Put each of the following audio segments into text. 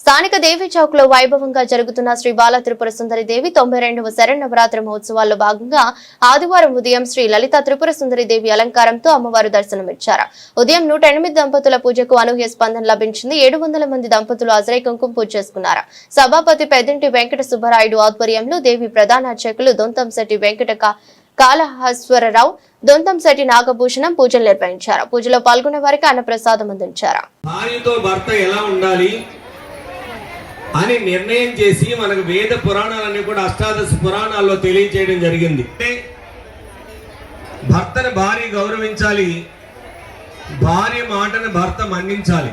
స్థానిక దేవి చౌక్లో వైభవంగా జరుగుతున్న శ్రీ బాల త్రిపుర సుందరి దేవి తొంభై రెండవ శరణవరాత్రి మహోత్సవాల్లో భాగంగా ఆదివారం ఉదయం శ్రీ లలిత త్రిపుర సుందరి దేవి అలంకారంతో అమ్మవారు దర్శనమిచ్చారు. ఉదయం నూట ఎనిమిది దంపతుల పూజకు అనూహ్య స్పందన లభించింది. ఏడు వందల మంది దంపతులు అజరై కుంకుమ పూజ చేసుకున్నారు. సభాపతి పెద్దింటి వెంకట సుబ్బరాయుడు ఆధ్వర్యంలో దేవి ప్రధాన అర్చకులు దొంతంశెట్టి వెంకట కా- కాళహస్వరరావు దొంతంశెట్టి నాగభూషణం పూజలు నిర్వహించారు. పూజలో పాల్గొన్న వారికి అన్నప్రసాదం అందించారు. భార్యతో భర్త ఎలా ఉండాలి? అని నిర్ణయం చేసి మనకు వేద పురాణాలన్నీ కూడా అష్టాదశ పురాణాల్లో తెలియజేయడం జరిగింది. అంటే భర్తను భార్య గౌరవించాలి భార్య మాటను భర్త మన్నించాలి.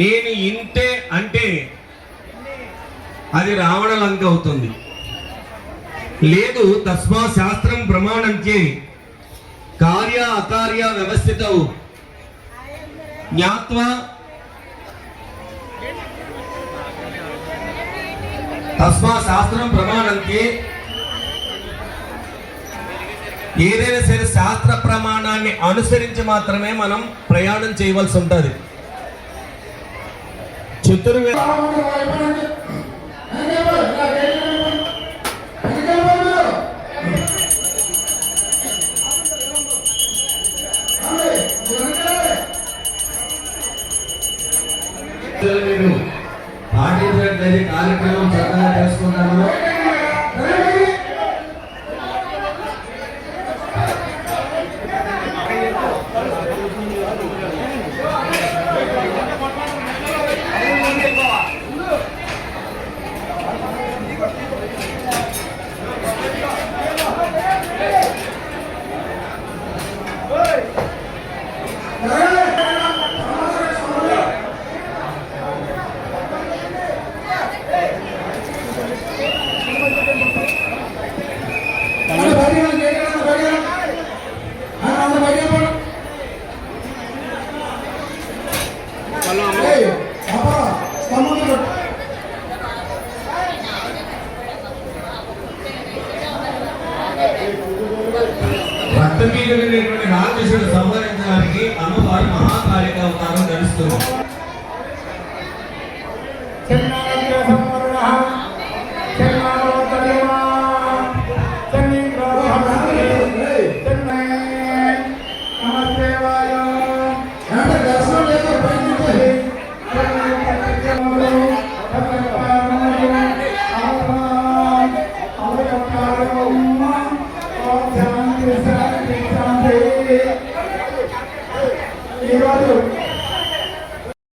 నేను ఇంతే అంటే అది రావణ లంక అవుతుంది. లేదు తస్మా శాస్త్రం ప్రమాణంకే కార్య అకార్య వ్యవస్థిత. జ్ఞాత్వ తస్మా శాస్త్రం ప్రమాణంకి ఏదైనా సరే శాస్త్ర ప్రమాణాన్ని అనుసరించి మాత్రమే మనం ప్రయాణం చేయవలసి ఉంటుంది చతుర్వేద Thank you. పాటించినట్లయితే కార్యక్రమం చక్కగా చేసుకుంటాము. రక్తబీజమైనటువంటి రామకృష్ణుడు సంబంధించి ఈరోజు